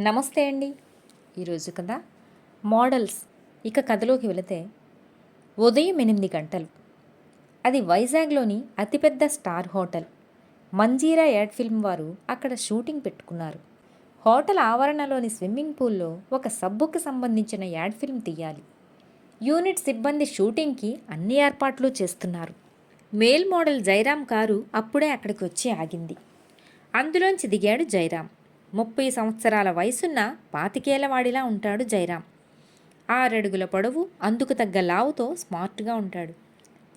నమస్తే అండి. ఈరోజు కదా మోడల్స్. ఇక కథలోకి వెళితే ఉదయం ఎనిమిది గంటలు. అది వైజాగ్లోని అతిపెద్ద star hotel. Manjeera ad film వారు అక్కడ షూటింగ్ పెట్టుకున్నారు. హోటల్ ఆవరణలోని స్విమ్మింగ్ పూల్లో ఒక సబ్బుకి సంబంధించిన యాడ్ ఫిల్మ్ తీయాలి. యూనిట్ సిబ్బంది షూటింగ్కి అన్ని ఏర్పాట్లు చేస్తున్నారు. మేల్ మోడల్ జైరామ్ కారు అప్పుడే అక్కడికి వచ్చి ఆగింది. అందులోంచి దిగాడు జైరామ్. ముప్పై సంవత్సరాల వయసున్న పాతికేలవాడిలా ఉంటాడు జైరామ్ ఆరడుగుల పొడవు అందుకు తగ్గ లావుతో స్మార్ట్గా ఉంటాడు.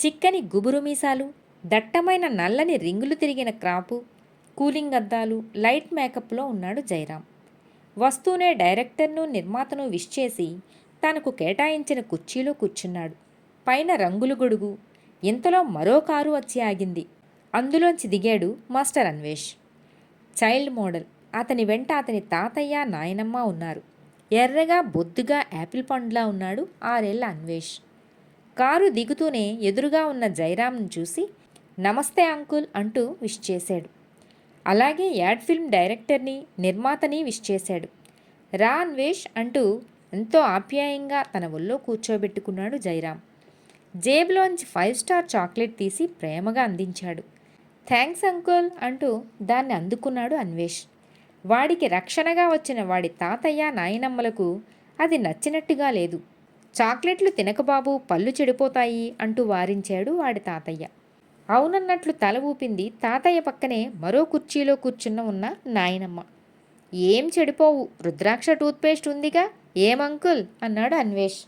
చిక్కని గుబురు మీసాలు దట్టమైన నల్లని రింగులు తిరిగిన క్రాపు కూలింగ్ అద్దాలు లైట్ మేకప్లో ఉన్నాడు జైరామ్ వస్తూనే డైరెక్టర్ను నిర్మాతను విష్ చేసి తనకు కేటాయించిన కుర్చీలో కూర్చున్నాడు. పైన రంగులు గొడుగు ఇంతలో మరో కారు వచ్చి ఆగింది. అందులోంచి దిగాడు మాస్టర్ అన్వేష్. Child model. అతని వెంట అతని తాతయ్య నాయనమ్మ ఉన్నారు. ఎర్రగా బొద్దుగా యాపిల్ పండులా ఉన్నాడు ఆరేళ్ళ అన్వేష్. కారు దిగుతూనే ఎదురుగా ఉన్న జైరామ్ను చూసి నమస్తే అంకుల్ అంటూ విష్ చేశాడు. అలాగే యాడ్ ఫిల్మ్ డైరెక్టర్ని నిర్మాతని విష్ చేశాడు. రా అన్వేష్ అంటూ ఎంతో ఆప్యాయంగా తన ఒళ్ళో కూర్చోబెట్టుకున్నాడు జైరామ్ జేబులోంచి ఫైవ్ స్టార్ చాక్లెట్ తీసి ప్రేమగా అందించాడు. థ్యాంక్స్ అంకుల్ అంటూ దాన్ని అందుకున్నాడు అన్వేష్. వాడికి రక్షణగా వచ్చిన వాడి తాతయ్య నాయనమ్మలకు అది నచ్చినట్టుగా లేదు. చాక్లెట్లు తినకబాబు పళ్ళు చెడిపోతాయి అంటూ వారించాడు వాడి తాతయ్య. అవునన్నట్లు తల ఊపింది తాతయ్య పక్కనే మరో కుర్చీలో కూర్చున్న ఉన్న నాయనమ్మ. ఏం చెడిపోవు రుద్రాక్ష టూత్పేస్ట్ ఉందిగా ఏం అంకుల్? అన్నాడు అన్వేష్.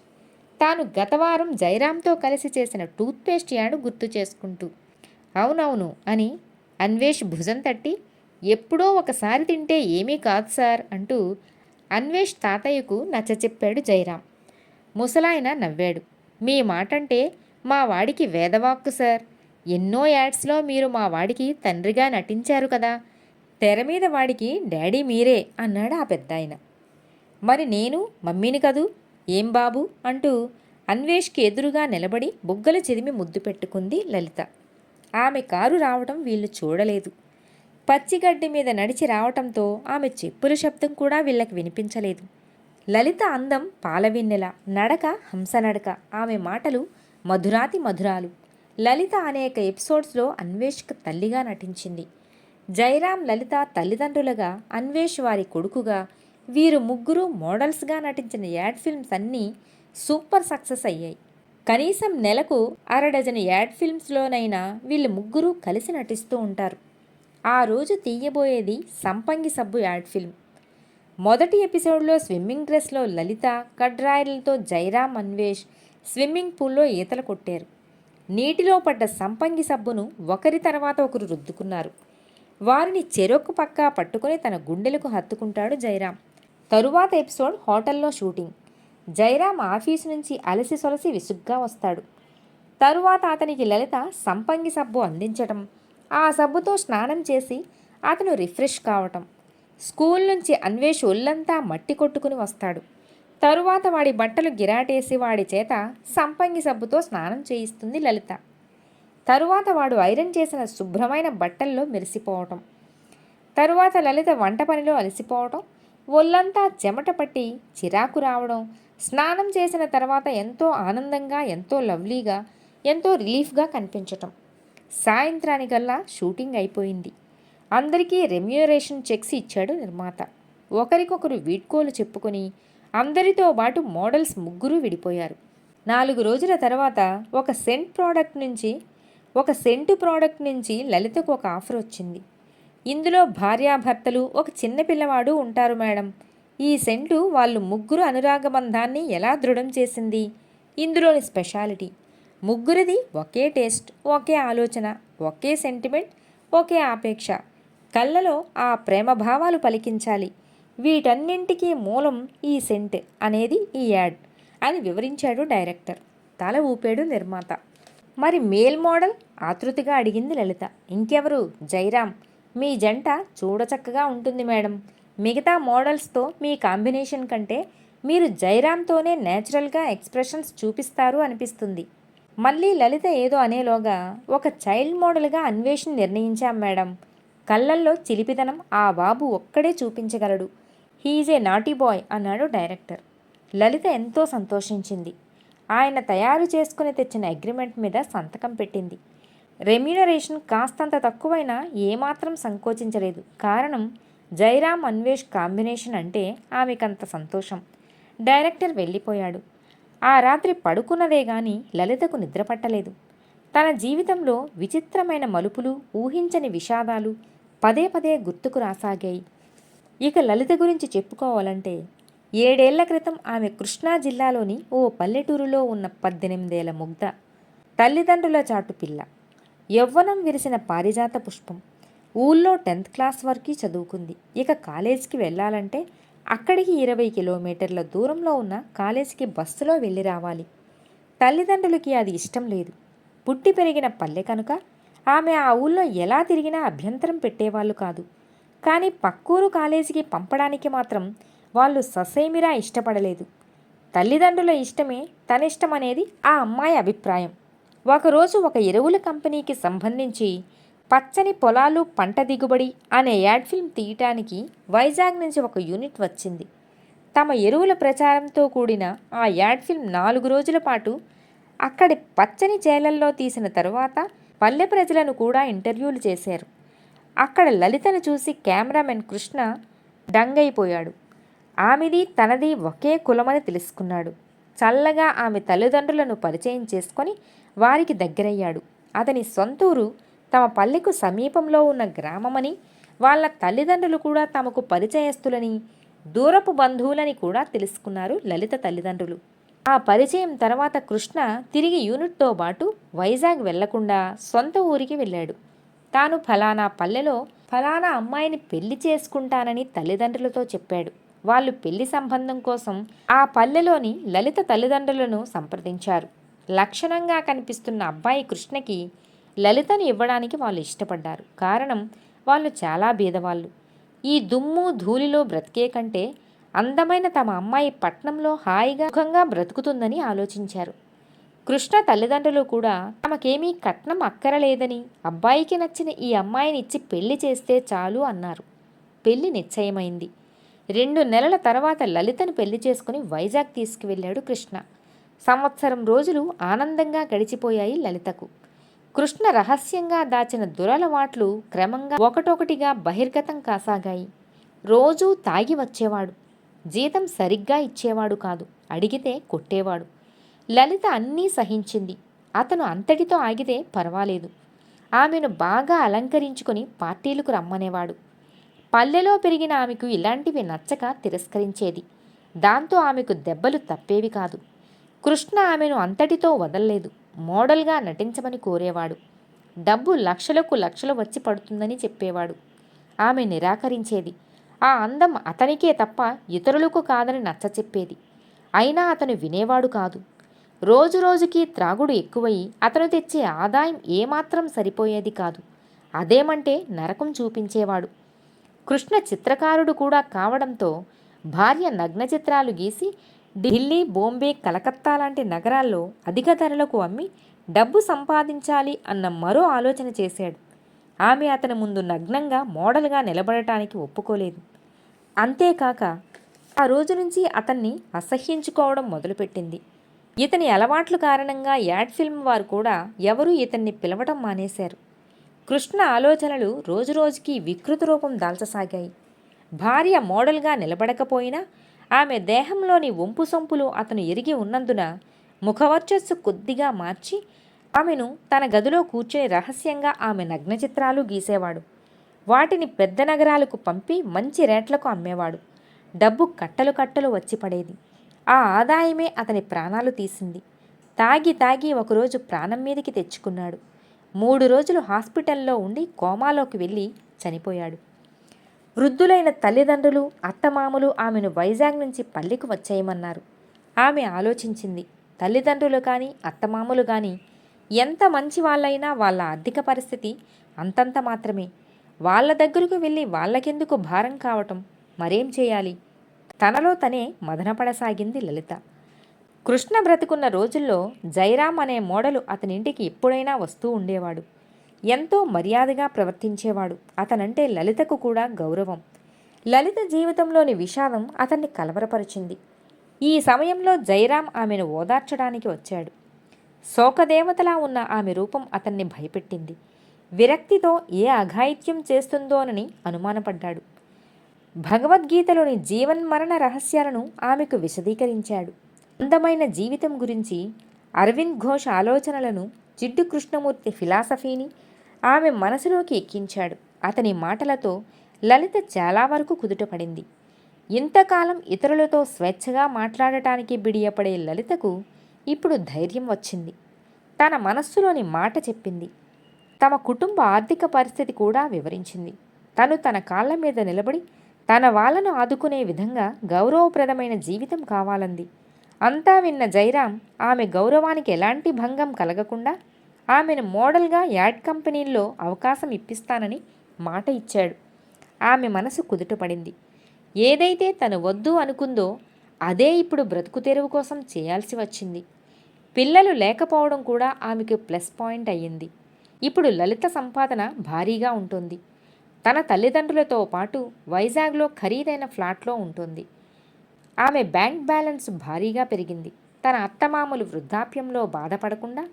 తాను గతవారం జైరామ్తో కలిసి చేసిన టూత్పేస్ట్ యాడు గుర్తు చేసుకుంటూ. అవునవును అని అన్వేష్ భుజం తట్టి ఎప్పుడో ఒకసారి తింటే ఏమీ కాదు సార్ అంటూ అన్వేష్ తాతయ్యకు నచ్చచెప్పాడు జయరాం. ముసలాయన నవ్వాడు. మీ మాటంటే మా వాడికి వేదవాక్కు సార్. ఎన్నో యాడ్స్లో మీరు మా వాడికి తండ్రిగా నటించారు కదా. తెర మీద వాడికి డాడీ మీరే అన్నాడు ఆ పెద్దాయన. మరి నేను మమ్మీని కదూ? ఏం బాబు? అంటూ అన్వేష్కి ఎదురుగా నిలబడి బుగ్గలు చెదిమి ముద్దు పెట్టుకుంది లలిత. ఆమె కారు రావటం వీళ్ళు చూడలేదు. పచ్చిగడ్డి మీద నడిచి రావటంతో ఆమె చెప్పుల శబ్దం కూడా వీళ్ళకి వినిపించలేదు. లలిత అందం పాలవిన్నెల నడక హంసనడక ఆమె మాటలు మధురాతి మధురాలు. లలిత అనేక ఎపిసోడ్స్లో అన్వేష్కు తల్లిగా నటించింది. జయరాం లలిత తల్లిదండ్రులుగా అన్వేష్ వారి కొడుకుగా వీరు ముగ్గురు మోడల్స్గా నటించిన యాడ్ ఫిల్మ్స్ అన్నీ సూపర్ సక్సెస్ అయ్యాయి. కనీసం నెలకు అరడజన్ యాడ్ ఫిల్మ్స్లోనైనా వీళ్ళు ముగ్గురు కలిసి నటిస్తూ ఉంటారు. ఆ రోజు తీయబోయేది సంపంగి సబ్బు యాడ్ ఫిల్మ్. మొదటి ఎపిసోడ్లో స్విమ్మింగ్ డ్రెస్లో లలిత కడ్రాయిలతో జైరామ్ అన్వేష్ స్విమ్మింగ్ పూల్లో ఈతలు కొట్టారు. నీటిలో పడ్డ సంపంగి సబ్బును ఒకరి తర్వాత ఒకరు రుద్దుకున్నారు. వారిని చెరొక్కు పక్క పట్టుకుని తన గుండెలకు హత్తుకుంటాడు జైరామ్. తరువాత ఎపిసోడ్ హోటల్లో షూటింగ్. జైరామ్ ఆఫీసు నుంచి అలసి సొలసి విసుగ్గా వస్తాడు. తరువాత అతనికి లలిత సంపంగి సబ్బు అందించటం ఆ సబ్బుతో స్నానం చేసి అతను రిఫ్రెష్ కావటం. స్కూల్ నుంచి అన్వేష్ ఒళ్ళంతా మట్టి కొట్టుకుని వస్తాడు. తరువాత వాడి బట్టలు గిరాటేసి వాడి చేత సంపంగి సబ్బుతో స్నానం చేయిస్తుంది లలిత. తరువాత వాడు ఐరన్ చేసిన శుభ్రమైన బట్టల్లో మెరిసిపోవటం. తరువాత లలిత వంట పనిలో అలసిపోవటం. ఒళ్ళంతా చెమట పట్టి చిరాకు రావడం. స్నానం చేసిన తర్వాత ఎంతో ఆనందంగా ఎంతో లవ్లీగా ఎంతో రిలీఫ్గా కనిపించటం. సాయంత్రానికల్లా షూటింగ్ అయిపోయింది. అందరికీ రెమ్యూనరేషన్ చెక్స్ ఇచ్చాడు నిర్మాత. ఒకరికొకరు వీడ్కోలు చెప్పుకొని అందరితో పాటు మోడల్స్ ముగ్గురు విడిపోయారు. నాలుగు రోజుల తర్వాత ఒక సెంట్ ప్రోడక్ట్ నుంచి ఒక సెంటు ప్రోడక్ట్ నుంచి లలితకు ఒక ఆఫర్ వచ్చింది. ఇందులో భార్యాభర్తలు ఒక చిన్న పిల్లవాడు ఉంటారు మేడం. ఈ సెంటు వాళ్ళు ముగ్గురు అనురాగబంధాన్ని ఎలా దృఢం చేసింది? ఇందులోని స్పెషాలిటీ. ముగ్గురిది ఒకే టేస్ట్ ఒకే ఆలోచన ఒకే సెంటిమెంట్ ఒకే ఆపేక్ష. కళ్ళలో ఆ ప్రేమ భావాలు పలికించాలి. వీటన్నింటికీ మూలం ఈ సెంట్ అనేది ఈ యాడ్ అని వివరించాడు డైరెక్టర్. తల ఊపాడు నిర్మాత. మరి మేల్ మోడల్? ఆతృతిగా అడిగింది లలిత. ఇంకెవరు? జైరామ్. మీ జంట చూడచక్కగా ఉంటుంది మేడం. మిగతా మోడల్స్తో మీ కాంబినేషన్ కంటే మీరు జైరామ్తోనే నేచురల్గా ఎక్స్ప్రెషన్స్ చూపిస్తారు అనిపిస్తుంది. మళ్ళీ లలిత ఏదో అనేలోగా ఒక చైల్డ్ మోడల్గా అన్వేషణ నిర్ణయించాం మేడం. కళ్ళల్లో చిలిపితనం ఆ బాబు ఒక్కడే చూపించగలడు. He is a naughty boy అన్నాడు డైరెక్టర్. లలిత ఎంతో సంతోషించింది. ఆయన తయారు చేసుకుని తెచ్చిన అగ్రిమెంట్ మీద సంతకం పెట్టింది. రెమ్యూనరేషన్ కాస్తంత తక్కువైనా ఏమాత్రం సంకోచించలేదు. కారణం జైరామ్ అన్వేష్ కాంబినేషన్ అంటే ఆమెకంత సంతోషం. డైరెక్టర్ వెళ్ళిపోయాడు. ఆ రాత్రి పడుకున్నదే గాని లలితకు నిద్రపట్టలేదు తన జీవితంలో విచిత్రమైన మలుపులు ఊహించని విషాదాలు పదే పదే గుర్తుకు రాసాగాయి. ఇక లలిత గురించి చెప్పుకోవాలంటే ఏడేళ్ళ క్రితం ఆమె కృష్ణా జిల్లాలోని ఓ పల్లెటూరులో ఉన్న పద్దెనిమిదేళ్ళ ముగ్ధ తల్లిదండ్రుల చాటు పిల్ల యవ్వనం విరిసిన పారిజాత పుష్పం ఊళ్ళో టెన్త్ క్లాస్ వరకు చదువుకుంది. ఇక కాలేజీకి వెళ్ళాలంటే అక్కడికి ఇరవై కిలోమీటర్ల దూరంలో ఉన్న కాలేజీకి బస్సులో వెళ్ళి రావాలి. తల్లిదండ్రులకి అది ఇష్టం లేదు. పుట్టి పెరిగిన పల్లె కనుక ఆమె ఆ ఊళ్ళో ఎలా తిరిగినా అభ్యంతరం పెట్టేవాళ్ళు కాదు. కానీ పక్కూరు కాలేజీకి పంపడానికి మాత్రం వాళ్ళు ససేమిరా ఇష్టపడలేదు. తల్లిదండ్రుల ఇష్టమే తన ఇష్టం అనేది ఆ అమ్మాయి అభిప్రాయం. ఒకరోజు ఒక ఎరువుల కంపెనీకి సంబంధించి పచ్చని పొలాలు పంట దిగుబడి అనే యాడ్ ఫిల్మ్ తీయటానికి వైజాగ్ నుంచి ఒక యూనిట్ వచ్చింది. తమ ఎరువుల ప్రచారంతో కూడిన ఆ యాడ్ ఫిల్మ్ నాలుగు రోజుల పాటు అక్కడి పచ్చని చేలల్లో తీసిన తరువాత పల్లె ప్రజలను కూడా ఇంటర్వ్యూలు చేశారు. అక్కడ లలితను చూసి కెమెరామెన్ కృష్ణ డంగైపోయాడు. ఆమెది తనది ఒకే కులమని తెలుసుకున్నాడు. చల్లగా ఆమె తల్లిదండ్రులను పరిచయం చేసుకొని వారికి దగ్గరయ్యాడు. అతని సొంతూరు తమ పల్లెకు సమీపంలో ఉన్న గ్రామమని వాళ్ళ తల్లిదండ్రులు కూడా తమకు పరిచయస్తులని దూరపు బంధువులని కూడా తెలుసుకున్నారు లలిత తల్లిదండ్రులు. ఆ పరిచయం తర్వాత కృష్ణ తిరిగి యూనిట్తో పాటు వైజాగ్ వెళ్ళకుండా సొంత ఊరికి వెళ్ళాడు. తాను ఫలానా పల్లెలో ఫలానా అమ్మాయిని పెళ్ళి చేసుకుంటానని తల్లిదండ్రులతో చెప్పాడు. వాళ్ళు పెళ్ళి సంబంధం కోసం ఆ పల్లెలోని లలిత తల్లిదండ్రులను సంప్రదించారు. లక్షణంగా కనిపిస్తున్న అబ్బాయి కృష్ణకి లలితను ఇవ్వడానికి వాళ్ళు ఇష్టపడ్డారు. కారణం వాళ్ళు చాలా బీదవాళ్ళు ఈ దుమ్ము ధూళిలో బ్రతికే కంటే అందమైన తమ అమ్మాయి పట్నంలో హాయిగా సుఖంగా బ్రతుకుతుందని ఆలోచించారు. కృష్ణ తల్లిదండ్రులు కూడా తమకేమీ కట్నం అక్కరలేదని అబ్బాయికి నచ్చిన ఈ అమ్మాయిని ఇచ్చి పెళ్ళి చేస్తే చాలు అన్నారు. పెళ్ళి నిశ్చయమైంది. రెండు నెలల తర్వాత లలితను పెళ్ళి చేసుకుని వైజాగ్ తీసుకువెళ్ళాడు కృష్ణ. సంవత్సరం రోజులు ఆనందంగా గడిచిపోయాయి లలితకు. కృష్ణ రహస్యంగా దాచిన దురలవాట్లు క్రమంగా ఒకటొకటిగా బహిర్గతం కాసాగాయి. రోజూ తాగి వచ్చేవాడు. జీతం సరిగ్గా ఇచ్చేవాడు కాదు. అడిగితే కొట్టేవాడు. లలిత అన్నీ సహించింది. అతను అంతటితో ఆగితే పర్వాలేదు. ఆమెను బాగా అలంకరించుకొని పార్టీలకు రమ్మనేవాడు. పల్లెలో పెరిగిన ఆమెకు ఇలాంటివి నచ్చక తిరస్కరించేది. దాంతో ఆమెకు దెబ్బలు తప్పేవి కాదు. కృష్ణ ఆమెను అంతటితో వదల్లేదు. మోడల్గా నటించమని కోరేవాడు. డబ్బు లక్షలకు లక్షలు వచ్చి పడుతుందని చెప్పేవాడు. ఆమె నిరాకరించేది. ఆ అందం అతనికే తప్ప ఇతరులకు కాదని నచ్చచెప్పేది అయినా అతను వినేవాడు కాదు. రోజు రోజుకి త్రాగుడు ఎక్కువయి అతను తెచ్చే ఆదాయం ఏమాత్రం సరిపోయేది కాదు. అదేమంటే నరకం చూపించేవాడు. కృష్ణ చిత్రకారుడు కూడా కావడంతో భార్య నగ్న చిత్రాలు గీసి ఢిల్లీ బొంబే కలకత్తా లాంటి నగరాల్లో అధిక ధరలకు అమ్మి డబ్బు సంపాదించాలి అన్న మరో ఆలోచన చేశాడు. ఆమె అతని ముందు నగ్నంగా మోడల్గా నిలబడటానికి ఒప్పుకోలేదు. అంతేకాక ఆ రోజు నుంచి అతన్ని అసహ్యించుకోవడం మొదలుపెట్టింది. ఇతని అలవాట్ల కారణంగా యాడ్ ఫిల్మ్ వారు కూడా ఎవరూ ఇతన్ని పిలవటం మానేశారు. కృష్ణ ఆలోచనలు రోజురోజుకి వికృత రూపం దాల్చసాగాయి. భార్య మోడల్గా నిలబడకపోయినా ఆమె దేహంలోని వంపు సొంపులు అతను ఎరిగి ఉన్నందున ముఖవర్చస్సు కొద్దిగా మార్చి ఆమెను తన గదిలో కూర్చొని రహస్యంగా ఆమె నగ్న చిత్రాలు గీసేవాడు. వాటిని పెద్ద నగరాలకు పంపి మంచి రేట్లకు అమ్మేవాడు. డబ్బు కట్టలు కట్టలు వచ్చి పడేది. ఆ ఆదాయమే అతని ప్రాణాలు తీసింది. తాగి తాగి ఒకరోజు ప్రాణం మీదకి తెచ్చుకున్నాడు. మూడు రోజులు హాస్పిటల్లో ఉండి కోమాలోకి వెళ్ళి చనిపోయాడు. వృద్ధులైన తల్లిదండ్రులు అత్తమామలు ఆమెను వైజాగ్ నుంచి పల్లెకు వచ్చేయమన్నారు. ఆమె ఆలోచించింది తల్లిదండ్రులు కానీ అత్తమామలు కానీ ఎంత మంచి వాళ్ళైనా వాళ్ళ ఆర్థిక పరిస్థితి అంతంత మాత్రమే. వాళ్ళ దగ్గరకు వెళ్ళి వాళ్ళకెందుకు భారం కావటం? మరేం చేయాలి? తనలో తనే మదనపడసాగింది లలిత. కృష్ణ బ్రతుకున్న రోజుల్లో జైరామ్ అనే మోడలు అతనింటికి ఎప్పుడైనా వస్తూ ఉండేవాడు. ఎంతో మర్యాదగా ప్రవర్తించేవాడు. అతనంటే లలితకు కూడా గౌరవం. లలిత జీవితంలోని విషాదం అతన్ని కలవరపరిచింది. ఈ సమయంలో జయరాం ఆమెను ఓదార్చడానికి వచ్చాడు. శోకదేవతలా ఉన్న ఆమె రూపం అతన్ని భయపెట్టింది. విరక్తితో ఏ అఘాయిత్యం చేస్తుందోనని అనుమానపడ్డాడు. భగవద్గీతలోని జీవన్మరణ రహస్యాలను ఆమెకు విశదీకరించాడు. అందమైన జీవితం గురించి అరవింద్ ఘోష్ ఆలోచనలను జిడ్డు కృష్ణమూర్తి ఫిలాసఫీని ఆమె మనసులోకి ఎక్కించాడు. అతని మాటలతో లలిత చాలా వరకు కుదుటపడింది. ఇంతకాలం ఇతరులతో స్వేచ్ఛగా మాట్లాడటానికి బిడియపడే లలితకు ఇప్పుడు ధైర్యం వచ్చింది. తన మనస్సులోని మాట చెప్పింది. తమ కుటుంబ ఆర్థిక పరిస్థితి కూడా వివరించింది. తను తన కాళ్ళ మీద నిలబడి తన వాళ్ళను ఆదుకునే విధంగా గౌరవప్రదమైన జీవితం కావాలంది. అంతా విన్న జైరాం ఆమె గౌరవానికి ఎలాంటి భంగం కలగకుండా ఆమెను మోడల్గా యాడ్ కంపెనీల్లో అవకాశం ఇప్పిస్తానని మాట ఇచ్చాడు. ఆమె మనసు కుదుటపడింది. ఏదైతే తను వద్దు అనుకుందో అదే ఇప్పుడు బ్రతుకు తెరువు కోసం చేయాల్సి వచ్చింది. పిల్లలు లేకపోవడం కూడా ఆమెకు ప్లస్ పాయింట్ అయ్యింది. ఇప్పుడు లలిత సంపాదన భారీగా ఉంటుంది. తన తల్లిదండ్రులతో పాటు వైజాగ్లో ఖరీదైన ఫ్లాట్లో ఉంటుంది. ఆమె బ్యాంక్ బ్యాలెన్స్ భారీగా పెరిగింది. తన అత్తమామలు వృద్ధాప్యంలో బాధపడకుండా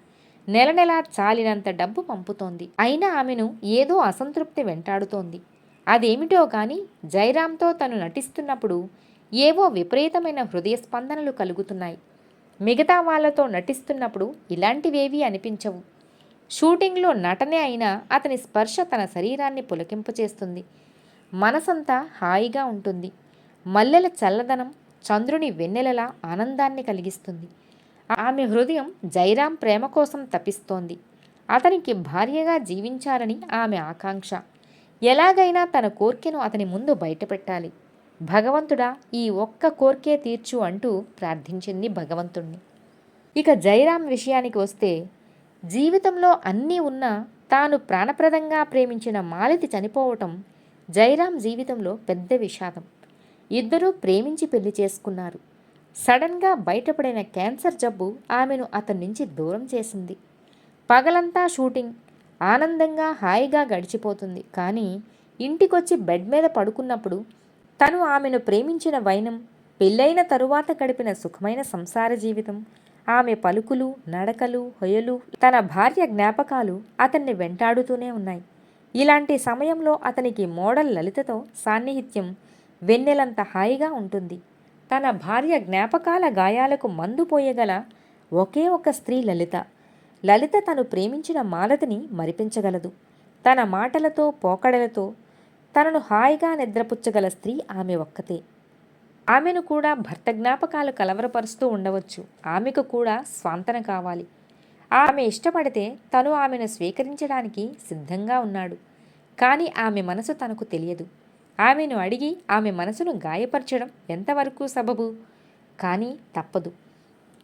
నెల నెలా చాలినంత డబ్బు పంపుతోంది. అయినా ఆమెను ఏదో అసంతృప్తి వెంటాడుతోంది. అదేమిటో కానీ జైరామ్తో తను నటిస్తున్నప్పుడు ఏవో విపరీతమైన హృదయ స్పందనలు కలుగుతున్నాయి. మిగతా వాళ్ళతో నటిస్తున్నప్పుడు ఇలాంటివేవీ అనిపించవు. షూటింగ్లో నటనే అయినా అతని స్పర్శ తన శరీరాన్ని పులకింపచేస్తుంది మనసంతా హాయిగా ఉంటుంది. మల్లెల చల్లదనం చంద్రుని వెన్నెలలా ఆనందాన్ని కలిగిస్తుంది. ఆమె హృదయం జైరాం ప్రేమ కోసం తపిస్తోంది అతనికి భార్యగా జీవించాలని ఆమె ఆకాంక్ష. ఎలాగైనా తన కోర్కెను అతని ముందు బయటపెట్టాలి. భగవంతుడా ఈ ఒక్క కోర్కే తీర్చు అంటూ ప్రార్థించింది భగవంతుణ్ణి. ఇక జైరాం విషయానికి వస్తే జీవితంలో అన్నీ ఉన్నా తాను ప్రాణప్రదంగా ప్రేమించిన మాలతి చనిపోవటం జైరాం జీవితంలో పెద్ద విషాదం. ఇద్దరూ ప్రేమించి పెళ్ళి చేసుకున్నారు. సడన్గా బయటపడిన క్యాన్సర్ జబ్బు ఆమెను అతని నుంచి దూరం చేసింది. పగలంతా షూటింగ్ ఆనందంగా హాయిగా గడిచిపోతుంది. కానీ ఇంటికొచ్చి బెడ్ మీద పడుకున్నప్పుడు తను ఆమెను ప్రేమించిన వైనం పెళ్ళైన తరువాత గడిపిన సుఖమైన సంసార జీవితం ఆమె పలుకులు నడకలు హొయలు తన భార్య జ్ఞాపకాలు అతన్ని వెంటాడుతూనే ఉన్నాయి. ఇలాంటి సమయంలో అతనికి మోడల్ లలితతో సాన్నిహిత్యం వెన్నెలంత హాయిగా ఉంటుంది. తన భార్య జ్ఞాపకాల గాయాలకు మందు పోయగల ఒకే ఒక స్త్రీ లలిత. లలిత తను ప్రేమించిన మాలతిని మరిపించగలదు. తన మాటలతో పోకడలతో తనను హాయిగా నిద్రపుచ్చగల స్త్రీ ఆమె ఒక్కతే. ఆమెను కూడా భర్త జ్ఞాపకాలు కలవరపరుస్తూ ఉండవచ్చు. ఆమెకు కూడా స్వాంతన కావాలి. ఆమె ఇష్టపడితే తను ఆమెను స్వీకరించడానికి సిద్ధంగా ఉన్నాడు. కానీ ఆమె మనసు తనకు తెలియదు. ఆమెను అడిగి ఆమె మనసును గాయపరచడం ఎంతవరకు సబబు? కానీ తప్పదు.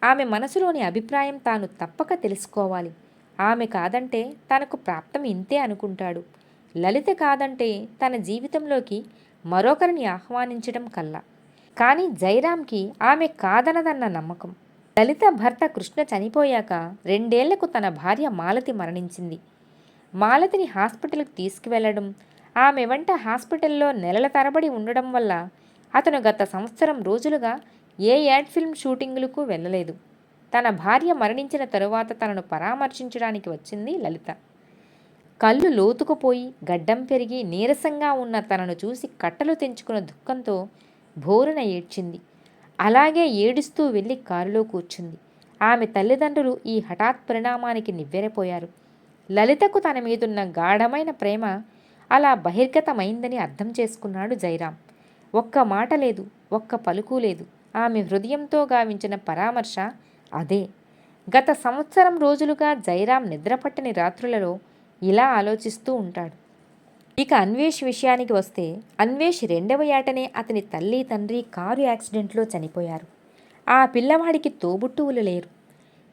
ఆమె మనసులోని అభిప్రాయం తాను తప్పక తెలుసుకోవాలి. ఆమె కాదంటే తనకు ప్రాప్తం ఇంతే అనుకుంటాడు. లలిత కాదంటే తన జీవితంలోకి మరొకరిని ఆహ్వానించడం కల్లా. కానీ జైరామ్కి ఆమె కాదనదన్న నమ్మకం. లలిత భర్త కృష్ణ చనిపోయాక రెండేళ్ళకు తన భార్య మాలతి మరణించింది. మాలతిని హాస్పిటల్కి తీసుకువెళ్ళడం ఆమె వెంట హాస్పిటల్లో నెలల తరబడి ఉండడం వల్ల అతను గత సంవత్సరం రోజులుగా ఏ యాడ్ ఫిల్మ్ షూటింగులకు వెళ్ళలేదు. తన భార్య మరణించిన తరువాత తనను పరామర్శించడానికి వచ్చింది లలిత. కళ్ళు లోతుకుపోయి గడ్డం పెరిగి నీరసంగా ఉన్న తనను చూసి కట్టలు తెంచుకున్న దుఃఖంతో భోరున ఏడ్చింది. అలాగే ఏడుస్తూ వెళ్ళి కారులో కూర్చుంది. ఆమె తల్లిదండ్రులు ఈ హఠాత్ పరిణామానికి నివ్వెరపోయారు. లలితకు తన మీదున్న గాఢమైన ప్రేమ అలా బహిర్గతమైందని అర్థం చేసుకున్నాడు జైరాం. ఒక్క మాట లేదు ఒక్క పలుకు లేదు. ఆమె హృదయంతో గావించిన పరామర్శ అదే. గత సంవత్సరం రోజులుగా జైరాం నిద్రపట్టని రాత్రులలో ఇలా ఆలోచిస్తూ ఉంటాడు. ఇక అన్వేష్ విషయానికి వస్తే అన్వేష్ రెండవ ఏటనే అతని తల్లి తండ్రి కారు యాక్సిడెంట్లో చనిపోయారు. ఆ పిల్లవాడికి తోబుట్టువులు లేరు.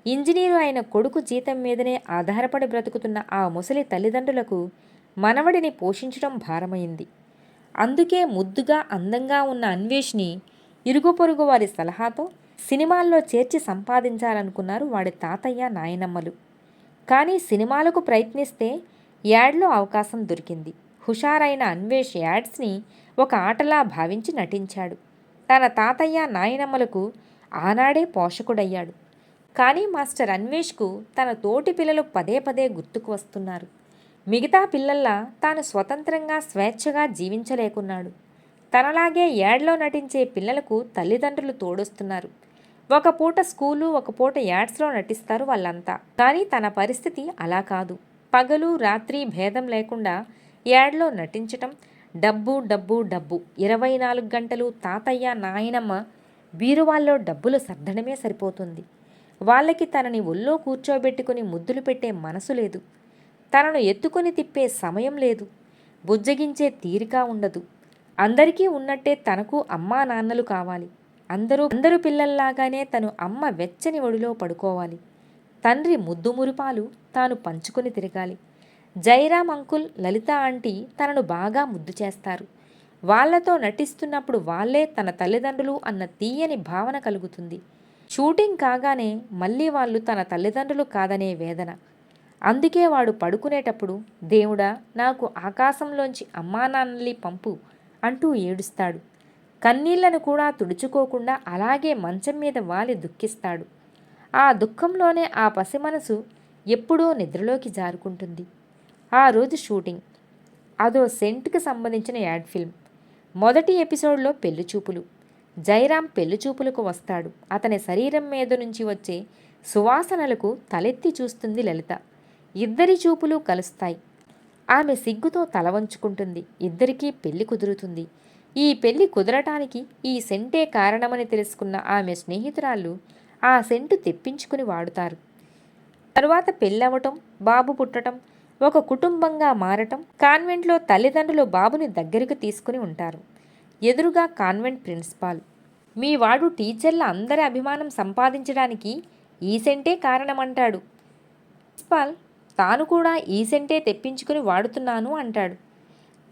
ఇంజనీరు అయిన కొడుకు జీతం మీదనే ఆధారపడి బ్రతుకుతున్న ఆ ముసలి తల్లిదండ్రులకు మనవడిని పోషించడం భారమైంది. అందుకే ముద్దుగా అందంగా ఉన్న అన్వేష్ని ఇరుగు పొరుగు వారి సలహాతో సినిమాల్లో చేర్చి సంపాదించాలనుకున్నారు వాడి తాతయ్య నాయనమ్మలు. కానీ సినిమాలకు ప్రయత్నిస్తే యాడ్లో అవకాశం దొరికింది. హుషారైన అన్వేష్ యాడ్స్ని ఒక ఆటలా భావించి నటించాడు. తన తాతయ్య నాయనమ్మలకు ఆనాడే పోషకుడయ్యాడు. కానీ మాస్టర్ అన్వేష్కు తన తోటి పిల్లలు పదే పదే గుర్తుకు వస్తున్నారు. మిగతా పిల్లల్లా తాను స్వతంత్రంగా స్వేచ్ఛగా జీవించలేకున్నాడు. తనలాగే యాడ్లో నటించే పిల్లలకు తల్లిదండ్రులు తోడొస్తున్నారు. ఒక పూట స్కూలు ఒక పూట యాడ్స్లో నటిస్తారు వాళ్ళంతా. కానీ తన పరిస్థితి అలా కాదు. పగలు రాత్రి భేదం లేకుండా యాడ్లో నటించటం డబ్బు డబ్బు డబ్బు. ఇరవై నాలుగు గంటలు తాతయ్య నాయనమ్మ బీరువాల్లో డబ్బులు సర్దడమే సరిపోతుంది. వాళ్ళకి తనని ఒళ్ళో కూర్చోబెట్టుకుని ముద్దులు పెట్టే మనసు లేదు. తనను ఎత్తుకొని తిప్పే సమయం లేదు. బుజ్జగించే తీరిక ఉండదు. అందరికీ ఉన్నట్టే తనకు అమ్మా నాన్నలు కావాలి. అందరూ అందరూ పిల్లల్లాగానే తను అమ్మ వెచ్చని ఒడిలో పడుకోవాలి. తండ్రి ముద్దు మురిపాలు తాను పంచుకొని తిరగాలి. జైరామ్ అంకుల్ లలిత ఆంటీ తనను బాగా ముద్దు చేస్తారు. వాళ్ళతో నటిస్తున్నప్పుడు వాళ్ళే తన తల్లిదండ్రులు అన్న తీయని భావన కలుగుతుంది. షూటింగ్ కాగానే మళ్ళీ వాళ్ళు తన తల్లిదండ్రులు కాదనే వేదన అందుకే వాడు పడుకునేటప్పుడు దేవుడా నాకు ఆకాశంలోంచి అమ్మా నాన్నల్ని పంపు అంటూ ఏడుస్తాడు. కన్నీళ్ళను కూడా తుడుచుకోకుండా అలాగే మంచం మీద వాలి దుఃఖిస్తాడు. ఆ దుఃఖంలోనే ఆ పసి మనసు ఎప్పుడో నిద్రలోకి జారుకుంటుంది. ఆ రోజు షూటింగ్. అదో సెంట్కి సంబంధించిన యాడ్ ఫిల్మ్. మొదటి ఎపిసోడ్లో పెళ్ళి చూపులు. జైరామ్ పెళ్ళి చూపులకు వస్తాడు. అతని శరీరం మీద నుంచి వచ్చే సువాసనలకు తలెత్తి చూస్తుంది లలిత. ఇద్దరి చూపులు కలుస్తాయి. ఆమె సిగ్గుతో తల వంచుకుంటుంది. ఇద్దరికీ పెళ్ళి కుదురుతుంది. ఈ పెళ్ళి కుదరటానికి ఈ సెంటే కారణమని తెలుసుకున్న ఆమె స్నేహితురాళ్ళు ఆ సెంటు తెప్పించుకుని వాడుతారు. తరువాత పెళ్ళవటం బాబు పుట్టటం ఒక కుటుంబంగా మారటం కాన్వెంట్లో తల్లిదండ్రులు బాబుని దగ్గరికి తీసుకుని ఉంటారు. ఎదురుగా కాన్వెంట్ ప్రిన్సిపాల్. మీ వాడు టీచర్ల అందరి అభిమానం సంపాదించడానికి ఈ సెంటే కారణమంటాడు. ప్రిన్సిపాల్ తాను కూడా ఈ సెంటే తెప్పించుకుని వాడుతున్నాను అంటాడు.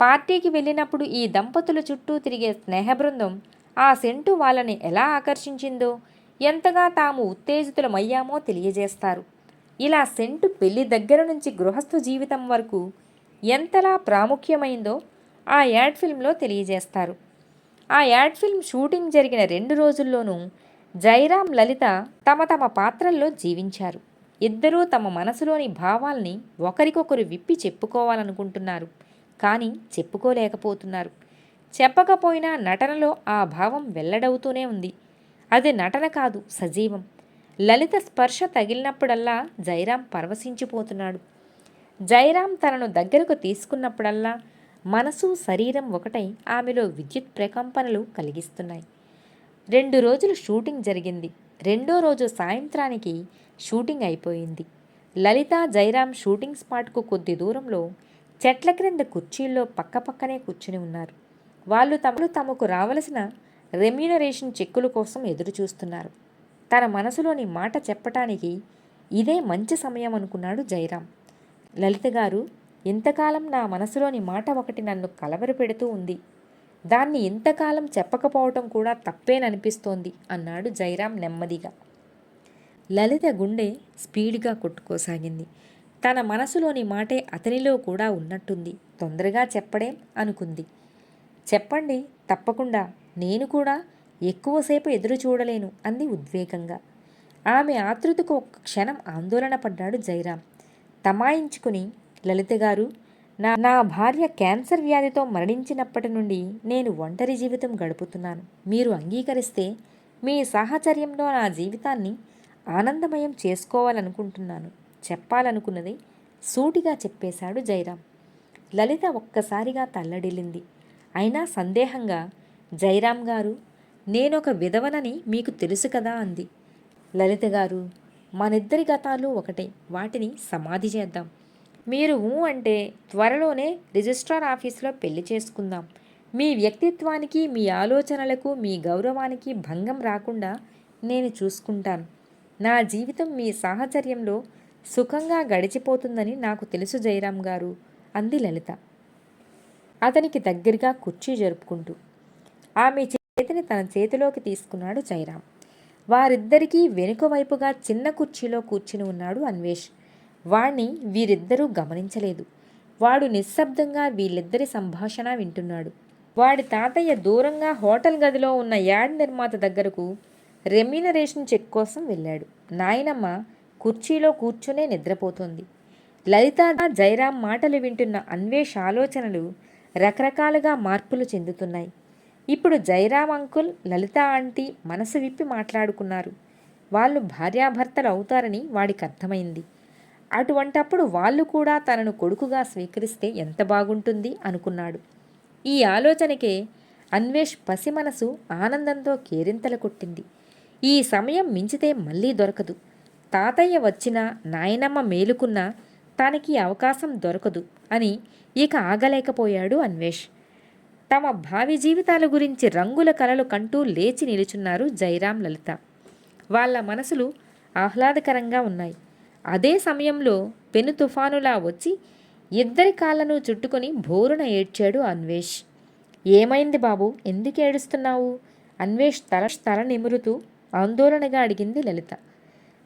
పార్టీకి వెళ్ళినప్పుడు ఈ దంపతుల చుట్టూ తిరిగే స్నేహ బృందం ఆ సెంటు వాళ్ళని ఎలా ఆకర్షించిందో ఎంతగా తాము ఉత్తేజితులమయ్యామో తెలియజేస్తారు. ఇలా సెంటు పెళ్ళి దగ్గర నుంచి గృహస్థు జీవితం వరకు ఎంతలా ప్రాముఖ్యమైందో ఆ యాడ్ ఫిల్మ్లో తెలియజేస్తారు. ఆ యాడ్ ఫిల్మ్ షూటింగ్ జరిగిన రెండు రోజుల్లోనూ జైరామ్ లలిత తమ తమ పాత్రల్లో జీవించారు. ఇద్దరూ తమ మనసులోని భావాల్ని ఒకరికొకరు విప్పి చెప్పుకోవాలనుకుంటున్నారు. కానీ చెప్పుకోలేకపోతున్నారు. చెప్పకపోయినా నటనలో ఆ భావం వెల్లడవుతూనే ఉంది. అది నటన కాదు సజీవం. లలిత స్పర్శ తగిలినప్పుడల్లా జైరాం పరవశించిపోతున్నాడు. జైరాం తనను దగ్గరకు తీసుకున్నప్పుడల్లా మనసు శరీరం ఒకటై ఆమెలో విద్యుత్ ప్రకంపనలు కలిగిస్తున్నాయి. రెండు రోజులు షూటింగ్ జరిగింది. రెండో రోజు సాయంత్రానికి షూటింగ్ అయిపోయింది. లలిత జైరామ్ షూటింగ్ స్పాట్కు కొద్ది దూరంలో చెట్ల క్రింద కుర్చీల్లో పక్కపక్కనే కూర్చుని ఉన్నారు. వాళ్ళు తమను తమకు రావలసిన రెమ్యూనరేషన్ చెక్కుల కోసం ఎదురు చూస్తున్నారు తన మనసులోని మాట చెప్పటానికి ఇదే మంచి సమయం అనుకున్నాడు జైరామ్ లలిత గారు ఇంతకాలం నా మనసులోని మాట ఒకటి నన్ను కలవరపెడుతూ ఉంది. దాన్ని ఇంతకాలం చెప్పకపోవటం కూడా తప్పేననిపిస్తోంది అన్నాడు జైరాం నెమ్మదిగా. లలిత గుండె స్పీడ్గా కొట్టుకోసాగింది. తన మనసులోని మాటే అతనిలో కూడా ఉన్నట్టుంది. తొందరగా చెప్పడేం? అనుకుంది. చెప్పండి తప్పకుండా. నేను కూడా ఎక్కువసేపు ఎదురు చూడలేను అంది ఉద్వేగంగా. ఆమె ఆతృతకు ఒక క్షణం ఆందోళన పడ్డాడు జైరాం తమాయించుకుని లలిత గారు నా నా భార్య క్యాన్సర్ వ్యాధితో మరణించినప్పటి నుండి నేను ఒంటరి జీవితం గడుపుతున్నాను. మీరు అంగీకరిస్తే మీ సాహచర్యంలో నా జీవితాన్ని ఆనందమయం చేసుకోవాలనుకుంటున్నాను. చెప్పాలనుకున్నది సూటిగా చెప్పేశాడు జైరాం లలిత ఒక్కసారిగా తల్లడిల్లింది. అయినా సందేహంగా జైరాం గారు నేనొక విధవనని మీకు తెలుసు కదా అంది. లలిత గారు మనిద్దరి గతాలు ఒకటే వాటిని సమాధి చేద్దాం. మీరు ఊ అంటే త్వరలోనే రిజిస్ట్రార్ ఆఫీస్లో పెళ్ళి చేసుకుందాం. మీ వ్యక్తిత్వానికి మీ ఆలోచనలకు మీ గౌరవానికి భంగం రాకుండా నేను చూసుకుంటాను. నా జీవితం మీ సాహచర్యంలో సుఖంగా గడిచిపోతుందని నాకు తెలుసు జయరాం గారు అంది లలిత. అతనికి దగ్గరగా కుర్చీ జరుపుకుంటూ. ఆమె చేతిని తన చేతిలోకి తీసుకున్నాడు జయరాం వారిద్దరికీ వెనుక వైపుగా చిన్న కుర్చీలో కూర్చుని ఉన్నాడు అన్వేష్. వాణ్ణి వీరిద్దరూ గమనించలేదు. వాడు నిశ్శబ్దంగా వీళ్ళిద్దరి సంభాషణ వింటున్నాడు. వాడి తాతయ్య దూరంగా హోటల్ గదిలో ఉన్న యాడ్ నిర్మాత దగ్గరకు రెమ్యూనరేషన్ చెక్ కోసం వెళ్ళాడు. నాయనమ్మ కుర్చీలో కూర్చునే నిద్రపోతోంది. లలిత జైరాం మాటలు వింటున్న అన్వేష్ ఆలోచనలు రకరకాలుగా మార్పులు చెందుతున్నాయి. ఇప్పుడు జైరాం అంకుల్ లలిత ఆంటీ మనసు విప్పి మాట్లాడుకున్నారు. వాళ్ళు భార్యాభర్తలు అవుతారని వాడికి అర్థమైంది. అటువంటప్పుడు వాళ్ళు కూడా తనను కొడుకుగా స్వీకరిస్తే ఎంత బాగుంటుంది అనుకున్నాడు. ఈ ఆలోచనకే అన్వేష్ పసి మనసు ఆనందంతో కేరింతలు కొట్టింది. ఈ సమయం మించితే మళ్ళీ దొరకదు. తాతయ్య వచ్చినా నాయనమ్మ మేలుకున్నా తనకి అవకాశం దొరకదు అని ఇక ఆగలేకపోయాడు అన్వేష్. తమ భావి జీవితాల గురించి రంగుల కలలు కంటూ లేచి నిలుచున్నారు జైరాం లలిత. వాళ్ళ మనసులు ఆహ్లాదకరంగా ఉన్నాయి. అదే సమయంలో పెను తుఫానులా వచ్చి ఇద్దరి కాళ్ళను చుట్టుకొని బోరున ఏడ్చాడు అన్వేష్. ఏమైంది బాబు? ఎందుకు ఏడుస్తున్నావు? అన్వేష్ తల తల నిమురుతూ ఆందోళనగా అడిగింది లలిత.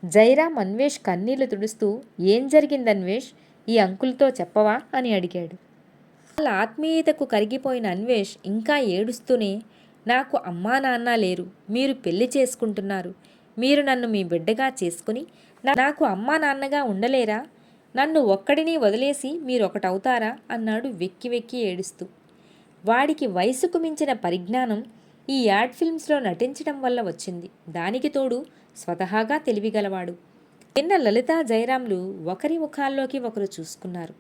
జైరామ్ అన్వేష్ కన్నీళ్ళు తుడుస్తూ ఏం జరిగింది అన్వేష్? ఈ అంకుల్తో చెప్పవా? అని అడిగాడు. వాళ్ళ ఆత్మీయతకు కరిగిపోయిన అన్వేష్ ఇంకా ఏడుస్తూనే నాకు అమ్మా నాన్న లేరు. మీరు పెళ్ళి చేసుకుంటున్నారు. మీరు నన్ను మీ బిడ్డగా చేసుకుని నాకు అమ్మా నాన్నగా ఉండలేరా? నన్ను ఒక్కడిని వదిలేసి మీరు ఒకటవుతారా అన్నాడు వెక్కి వెక్కి ఏడుస్తూ. వాడికి వయసుకు మించిన పరిజ్ఞానం ఈ యాడ్ ఫిల్మ్స్లో నటించడం వల్ల వచ్చింది. దానికి తోడు స్వతహాగా తెలివిగలవాడు. నిన్న లలిత జయరాంలు ఒకరి ముఖాల్లోకి ఒకరు చూసుకున్నారు.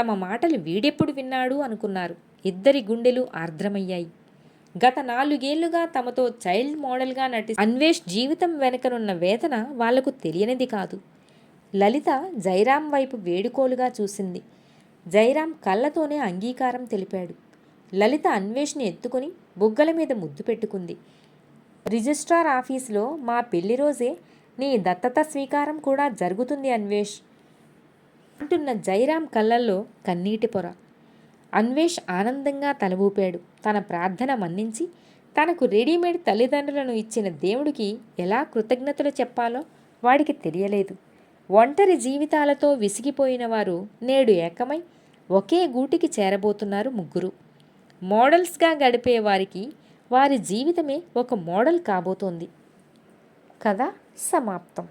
తమ మాటలు వీడెప్పుడు విన్నాడు అనుకున్నారు. ఇద్దరి గుండెలు ఆర్ద్రమయ్యాయి. గత నాలుగేళ్ళుగా తమతో చైల్డ్ మోడల్గా నటి అన్వేష్ జీవితం వెనకనున్న వేదన వాళ్ళకు తెలియనిది కాదు. లలిత జైరాం వైపు వేడుకోలుగా చూసింది. జైరాం కళ్ళతోనే అంగీకారం తెలిపాడు. లలిత అన్వేష్ని ఎత్తుకుని బుగ్గల మీద ముద్దు పెట్టుకుంది. రిజిస్ట్రార్ ఆఫీసులో మా పెళ్ళి రోజే నీ దత్తత స్వీకారం కూడా జరుగుతుంది అన్వేష్ అంటున్న జైరాం కళ్ళల్లో కన్నీటి పొర. అన్వేష్ ఆనందంగా తల ఊపాడు. తన ప్రార్థన మన్నించి తనకు రెడీమేడ్ తల్లిదండ్రులను ఇచ్చిన దేవుడికి ఎలా కృతజ్ఞతలు చెప్పాలో వాడికి తెలియలేదు. ఒంటరి జీవితాలతో విసిగిపోయిన వారు నేడు ఏకమై ఒకే గూటికి చేరబోతున్నారు ముగ్గురు. మోడల్స్గా గడిపే వారికి వారి జీవితమే ఒక మోడల్ కాబోతోంది. కథ సమాప్తం.